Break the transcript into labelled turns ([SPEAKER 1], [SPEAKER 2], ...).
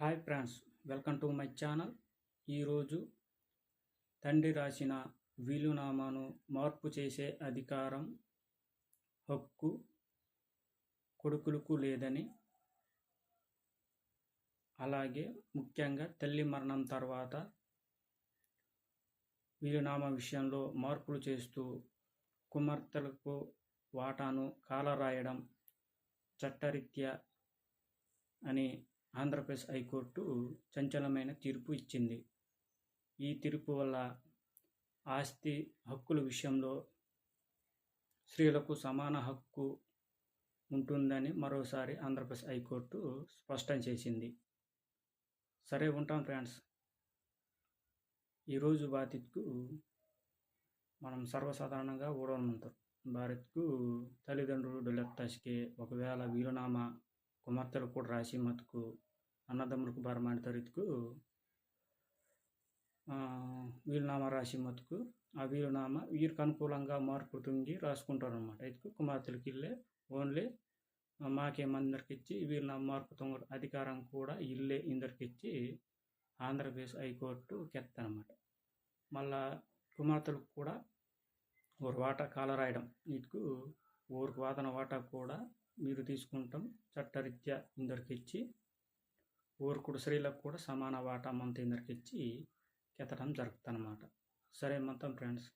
[SPEAKER 1] Hi friends welcome to my channel. ఈరోజు తండ్రి రాసిన వీలునామాను మార్పు చేసే అధికారం హక్కు కొడుకులకు లేదని అలాగే ముఖ్యంగా తల్లి మరణం తర్వాత వీలునామా విషయంలో మార్పులు చేస్తూ కుమార్తెలకు వాటాను కాలరాయడం చట్టరీత్యా అని ఆంధ్రప్రదేశ్ హైకోర్టు చంచలమైన తీర్పు ఇచ్చింది. ఈ తీర్పు వల్ల ఆస్తి హక్కుల విషయంలో స్త్రీలకు సమాన హక్కు ఉంటుందని మరోసారి ఆంధ్రప్రదేశ్ హైకోర్టు స్పష్టం చేసింది. సరే ఉంటాం ఫ్రెండ్స్. ఈరోజు బాధిత్కు మనం సర్వసాధారణంగా ఓడవమంటారు భారత్కు తల్లిదండ్రులు డొలెక్తాస్కి ఒకవేళ వీలునామా కుమార్తెలు కూడా రాసి మతుకు అన్నదమ్ములకు బరమాడిత తరితుకు వీలునామా రాసి మతుకు ఆ వీలునామా వీరికి అనుకూలంగా మార్పు తుంగి రాసుకుంటారు అనమాట అయితే కుమార్తెలకి ఇల్లే ఓన్లీ మాకేమందరికి ఇచ్చి వీలునామా మార్పు తొంగ అధికారం కూడా ఇల్లే ఇందరికి ఇచ్చి ఆంధ్రప్రదేశ్ హైకోర్టు కెత్తనమాట మళ్ళా కుమార్తెలకు కూడా ఒక వాటా కాల రాయడం ఇటుకు ఊరికి వాదన వాటా కూడా మీరు తీసుకుంటాం. చట్టరీత్యా ఇందరికి ఇచ్చి ఊరుకుడు స్త్రీలకు కూడా సమాన వాటా మంత ఇందరికి ఇచ్చి కెత్తడం జరుగుతుందన్నమాట. సరే మొత్తం ఫ్రెండ్స్.